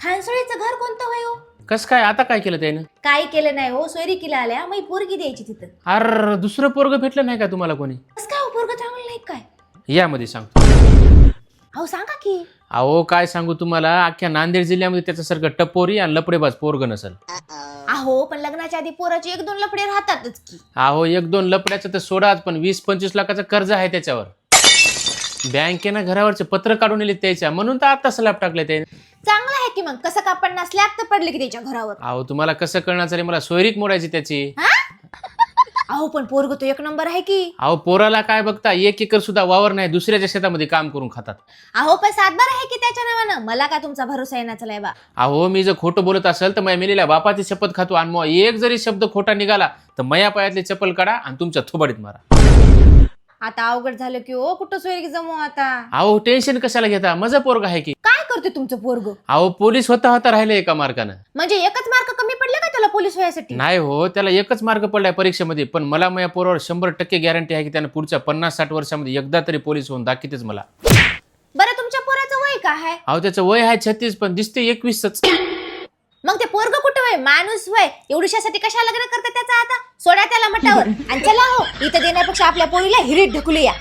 खानसोळीचं घर कोणतं होय हो? कस काय? आता काय केलं त्यानं? काय केलं नाही हो सोयरी केला आल्या मग पोरगी द्यायची तिथं. अर दुसरं पोरग भेटलं नाही का तुम्हाला कोणी? कस काय हो पोरग चांगलं नाही काय? यामध्ये सांगतो. अहो सांगा की. अहो काय सांगू तुम्हाला? अख्ख्या नांदेड जिल्ह्यामध्ये त्याच्यासारखं टपोरी आणि लपडेबाज पोरग नसल. अहो पण लग्नाच्या आधी पोराचे एक दोन लपडे राहतातच की. अहो एक दोन लपड्याचं तर सोडाच पण वीस पंचवीस लाखाचं कर्ज आहे त्याच्यावर. बँकेनं घरावरचे पत्र काढून नेले त्याच्या. म्हणून तर आता स्लॅब टाकले ते चांगलं की मग? कसं का पडणार स्लॅब तर पडले की त्याच्या घरावर? अहो तुम्हाला कसं कळणार चालेल मला सोयरीक मोडायची त्याची. अहो पण पोरग तो एक नंबर आहे की? अहो पोराला काय बघता? एक एकर सुद्धा वावर नाही. दुसऱ्याच्या शेतामध्ये काम करून खातात. अहो पण सातबार आहे की त्याच्या नावानं? मला का तुमचा भरोसा येण्याचा लय बा? अहो मी जर खोटं बोलत असेल तर माझ्या मेलेल्या बापाची शपथ खातो आणि मग एक जरी शब्द खोटा निघाला तर मया पायातली चप्पल काढा आणि तुमच्या थोबाडीत मारा. आता अवघड झालं की ओ कुठं सोयरी जमू आता? अहो टेन्शन कशाला घेता? माझं पोरग आहे की? काय करते तुमचं पोरग? अहो पोलीस होता होता राहिले एका मार्कानं म्हणजे एकच मार्क कमी पडले का त्याला पोलीस व्हायसाठी? नाही हो त्याला एकच मार्क पडलाय परीक्षेमध्ये पण मला माझ्या पोरावर शंभर टक्के गॅरंटी आहे की त्यानं पुढच्या पन्नास साठ वर्षामध्ये एकदा तरी पोलीस होऊन दाखवतेच मला. बरं तुमच्या पोराचं वय काय आहे? अहो त्याचं वय आहे छत्तीस पण दिसते एकवीसच. मग ते पोरग कुठं वय? माणूस वय. एवढ्यासाठी कशा लग्न करतात त्याचा आता? सोडा त्याला मटावर आणि चला हो इथं देण्यापेक्षा आपल्या पोरीला हिरीत ढकलूया.